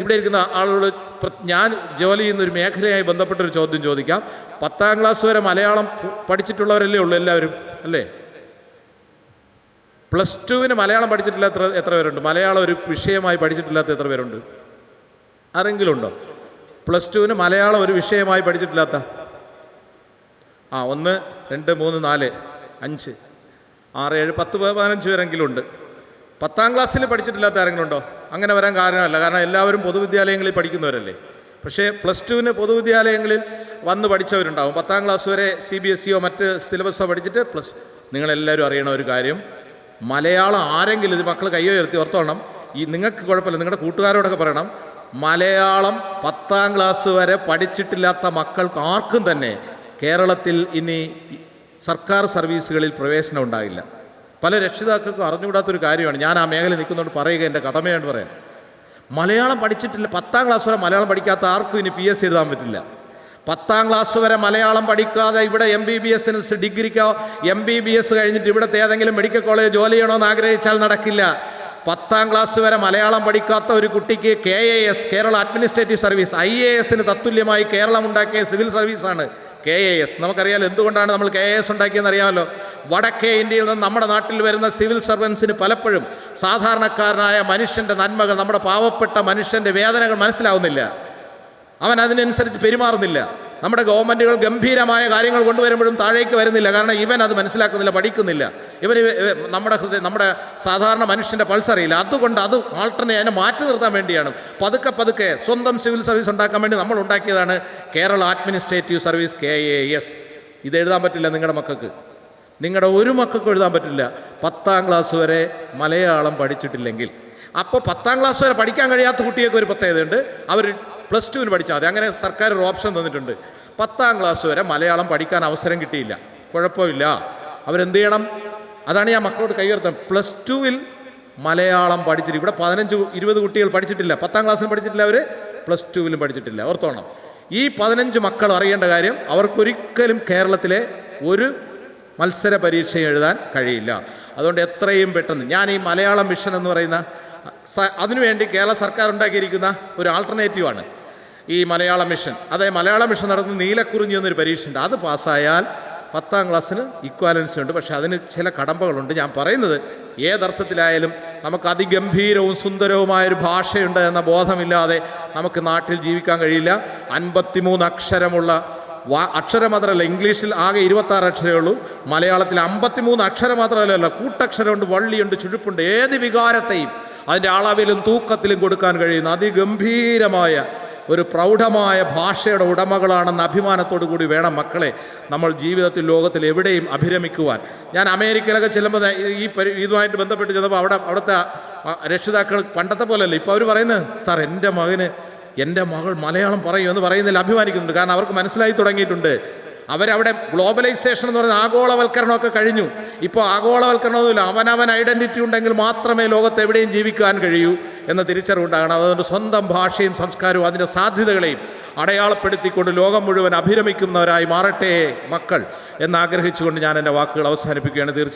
ഇവിടെ ഇരിക്കുന്ന ആളുകൾ ഞാൻ ജോലി ചെയ്യുന്ന ഒരു മേഖലയായി ബന്ധപ്പെട്ടൊരു ചോദ്യം ചോദിക്കാം. പത്താം ക്ലാസ് വരെ മലയാളം പഠിച്ചിട്ടുള്ളവരല്ലേ ഉള്ളൂ എല്ലാവരും അല്ലേ? പ്ലസ് ടുവിന് മലയാളം പഠിച്ചിട്ടില്ലാത്ത എത്ര- പേരുണ്ട്? മലയാളം ഒരു വിഷയമായി പഠിച്ചിട്ടില്ലാത്ത എത്ര പേരുണ്ട്? ആരെങ്കിലും ഉണ്ടോ? പ്ലസ് ടുവിന് മലയാളം ഒരു വിഷയമായി പഠിച്ചിട്ടില്ലാത്ത? ആ ഒന്ന് രണ്ട് മൂന്ന് നാല് അഞ്ച് ആറ് ഏഴ് പത്ത് പതിനഞ്ച് പേരെങ്കിലും ഉണ്ട്. പത്താം ക്ലാസ്സിൽ പഠിച്ചിട്ടില്ലാത്ത ആരെങ്കിലും ഉണ്ടോ? അങ്ങനെ വരാൻ കാരണമല്ല. കാരണം എല്ലാവരും പൊതുവിദ്യാലയങ്ങളിൽ പഠിക്കുന്നവരല്ലേ. പക്ഷേ പ്ലസ് ടുവിന് പൊതുവിദ്യാലയങ്ങളിൽ വന്ന് പഠിച്ചവരുണ്ടാവും. പത്താം ക്ലാസ് വരെ സി ബി എസ് സിയോ മറ്റ് സിലബസോ പഠിച്ചിട്ട് പ്ലസ് നിങ്ങളെല്ലാവരും അറിയണ ഒരു കാര്യം. മലയാളം ആരെങ്കിലും ഇത് മക്കൾ കൈ ഉയർത്തി ഓർത്തോണം. ഈ നിങ്ങൾക്ക് കുഴപ്പമില്ല. നിങ്ങളുടെ കൂട്ടുകാരോടൊക്കെ പറയണം. മലയാളം പത്താം ക്ലാസ് വരെ പഠിച്ചിട്ടില്ലാത്ത മക്കൾക്ക് ആർക്കും തന്നെ കേരളത്തിൽ ഇനി സർക്കാർ സർവീസുകളിൽ പ്രവേശനം ഉണ്ടാകില്ല. പല രക്ഷിതാക്കൾക്കും അറിഞ്ഞുകൂടാത്തൊരു കാര്യമാണ്. ഞാൻ ആ മേഖല നിൽക്കുന്നതുകൊണ്ട് പറയുക എന്റെ കടമയാണ് പറയാൻ മലയാളം പഠിച്ചിട്ടില്ല. പത്താം ക്ലാസ് വരെ മലയാളം പഠിക്കാത്ത ആർക്കും ഇനി പി എസ് എഴുതാൻ പറ്റില്ല. പത്താം ക്ലാസ് വരെ മലയാളം പഠിക്കാതെ ഇവിടെ എം ബി ബി എസിന് ഡിഗ്രിക്കോ എം ബി ബി എസ് കഴിഞ്ഞിട്ട് ഇവിടുത്തെ ഏതെങ്കിലും മെഡിക്കൽ കോളേജ് ജോലി ചെയ്യണമെന്ന് ആഗ്രഹിച്ചാൽ നടക്കില്ല. പത്താം ക്ലാസ് വരെ മലയാളം പഠിക്കാത്ത ഒരു കുട്ടിക്ക് K A S Kerala administrative service I A എസിന് തത്തുല്യമായി കേരളം ഉണ്ടാക്കിയ സിവിൽ സർവീസാണ് കെ എ എസ് നമുക്കറിയാലോ എന്തുകൊണ്ടാണ് നമ്മൾ കെ എ എസ് ഉണ്ടാക്കിയെന്ന് അറിയാമല്ലോ? വടക്കേ ഇന്ത്യയിൽ നിന്ന് നമ്മുടെ നാട്ടിൽ വരുന്ന സിവിൽ സർവൻസിന് പലപ്പോഴും സാധാരണക്കാരനായ മനുഷ്യന്റെ നന്മകൾ നമ്മുടെ പാവപ്പെട്ട മനുഷ്യന്റെ വേദനകൾ മനസ്സിലാവുന്നില്ല. അവൻ അതിനനുസരിച്ച് പെരുമാറുന്നില്ല. നമ്മുടെ ഗവൺമെന്റുകൾ ഗംഭീരമായ കാര്യങ്ങൾ കൊണ്ടുവരുമ്പോഴും താഴേക്ക് വരുന്നില്ല. കാരണം ഇവൻ അത് മനസ്സിലാക്കുന്നില്ല പഠിക്കുന്നില്ല. ഇവൻ ഇവ- ഇവ- നമ്മുടെ ഹൃദയം നമ്മുടെ സാധാരണ മനുഷ്യന്റെ പൾസ് അറിയില്ല. അതുകൊണ്ട് അത് ആൾട്ടർനെ അതിനെ മാറ്റി നിർത്താൻ വേണ്ടിയാണ്. പതുക്കെ പതുക്കെ സ്വന്തം സിവിൽ സർവീസ് ഉണ്ടാക്കാൻ വേണ്ടി നമ്മൾ ഉണ്ടാക്കിയതാണ് Kerala administrative service K A S ഇത് എഴുതാൻ പറ്റില്ല നിങ്ങളുടെ മക്കൾക്ക്. നിങ്ങളുടെ ഒരു മക്കൾക്ക് എഴുതാൻ പറ്റില്ല. പത്താം ക്ലാസ് വരെ മലയാളം പഠിച്ചിട്ടില്ലെങ്കിൽ. അപ്പോൾ പത്താം ക്ലാസ് വരെ പഠിക്കാൻ കഴിയാത്ത കുട്ടിയൊക്കെ ഒരു പ്രത്യേകതയുണ്ട് അവർ പ്ലസ് ടുവിന് പഠിച്ചാൽ മതി. അങ്ങനെ സർക്കാർ ഒരു ഓപ്ഷൻ തന്നിട്ടുണ്ട്. പത്താം ക്ലാസ് വരെ മലയാളം പഠിക്കാൻ അവസരം കിട്ടിയില്ല. കുഴപ്പമില്ല. അവരെന്ത് ചെയ്യണം? അതാണ് ഞാൻ മക്കളോട് കൈയർത്തം പ്ലസ് ടുവിൽ മലയാളം പഠിച്ചിട്ട് ഇവിടെ പതിനഞ്ച് ഇരുപത് കുട്ടികൾ പഠിച്ചിട്ടില്ല. പത്താം ക്ലാസ്സിൽ പഠിച്ചിട്ടില്ല അവർ പ്ലസ് ടുവിലും പഠിച്ചിട്ടില്ല. ഓർത്തോണം. ഈ പതിനഞ്ച് മക്കൾ അറിയേണ്ട കാര്യം അവർക്കൊരിക്കലും കേരളത്തിലെ ഒരു മത്സര പരീക്ഷ എഴുതാൻ കഴിയില്ല. അതുകൊണ്ട് എത്രയും പെട്ടെന്ന് ഞാൻ ഈ മലയാളം മിഷൻ എന്ന് പറയുന്ന അതിനുവേണ്ടി കേരള സർക്കാർ ഉണ്ടാക്കിയിരിക്കുന്ന ഒരു ആൾട്ടർനേറ്റീവാണ് ഈ മലയാള മിഷൻ. അതായത് മലയാള മിഷൻ നടത്തുന്ന നീലക്കുറിഞ്ഞി എന്നൊരു പരീക്ഷ ഉണ്ട് അത് പാസ്സായാൽ പത്താം ക്ലാസ്സിന് ഇക്വാലൻസി ഉണ്ട്. പക്ഷേ അതിന് ചില കടമ്പകളുണ്ട്. ഞാൻ പറയുന്നത് ഏതർത്ഥത്തിലായാലും നമുക്ക് അതിഗംഭീരവും സുന്ദരവുമായൊരു ഭാഷയുണ്ട് എന്ന ബോധമില്ലാതെ നമുക്ക് നാട്ടിൽ ജീവിക്കാൻ കഴിയില്ല. അൻപത്തിമൂന്ന് അക്ഷരമുള്ള വാ അക്ഷരം മാത്രമല്ല ഇംഗ്ലീഷിൽ ആകെ ഇരുപത്തി ആറ് അക്ഷരമേ ഉള്ളൂ. മലയാളത്തിൽ അമ്പത്തിമൂന്ന് അക്ഷരം മാത്രമല്ല കൂട്ടക്ഷരമുണ്ട് വള്ളിയുണ്ട് ചുഴുപ്പുണ്ട് ഏത് വികാരത്തെയും അതിന്റെ അളവിലും തൂക്കത്തിലും കൊടുക്കാൻ കഴിയുന്ന അതിഗംഭീരമായ ഒരു പ്രൗഢമായ ഭാഷയുടെ ഉടമകളാണെന്ന അഭിമാനത്തോടു കൂടി വേണം മക്കളെ നമ്മൾ ജീവിതത്തിൽ ലോകത്തിൽ എവിടെയും അഭിരമിക്കുവാൻ. ഞാൻ അമേരിക്കയിലൊക്കെ ചെല്ലുമ്പോൾ ഈ ഇതുമായിട്ട് ബന്ധപ്പെട്ട് ചെന്നപ്പോൾ അവിടെ അവിടുത്തെ രക്ഷിതാക്കൾ പണ്ടത്തെ പോലെയല്ല. ഇപ്പോൾ അവർ പറയുന്നത് സാർ എന്റെ മകന് എന്റെ മകൾ മലയാളം പറയും എന്ന് പറയുന്നതിൽ അഭിമാനിക്കുന്നുണ്ട്. കാരണം അവർക്ക് മനസ്സിലായി തുടങ്ങിയിട്ടുണ്ട്. അവരവിടെ ഗ്ലോബലൈസേഷൻ എന്ന് പറയുന്ന ആഗോളവൽക്കരണമൊക്കെ കഴിഞ്ഞു. ഇപ്പോൾ ആഗോളവൽക്കരണമൊന്നുമില്ല. അവനവൻ ഐഡന്റിറ്റി ഉണ്ടെങ്കിൽ മാത്രമേ ലോകത്ത് എവിടെയും ജീവിക്കാൻ കഴിയൂ എന്ന തിരിച്ചറിവുണ്ടാകണം. അതുകൊണ്ട് സ്വന്തം ഭാഷയും സംസ്കാരവും അതിന്റെ സാധ്യതകളെയും അടയാളപ്പെടുത്തിക്കൊണ്ട് ലോകം മുഴുവൻ അഭിരമിക്കുന്നവരായി മാറട്ടെ മക്കൾ എന്നാഗ്രഹിച്ചുകൊണ്ട് ഞാൻ എന്റെ വാക്കുകൾ അവസാനിപ്പിക്കുകയാണ്. തീർച്ചയായും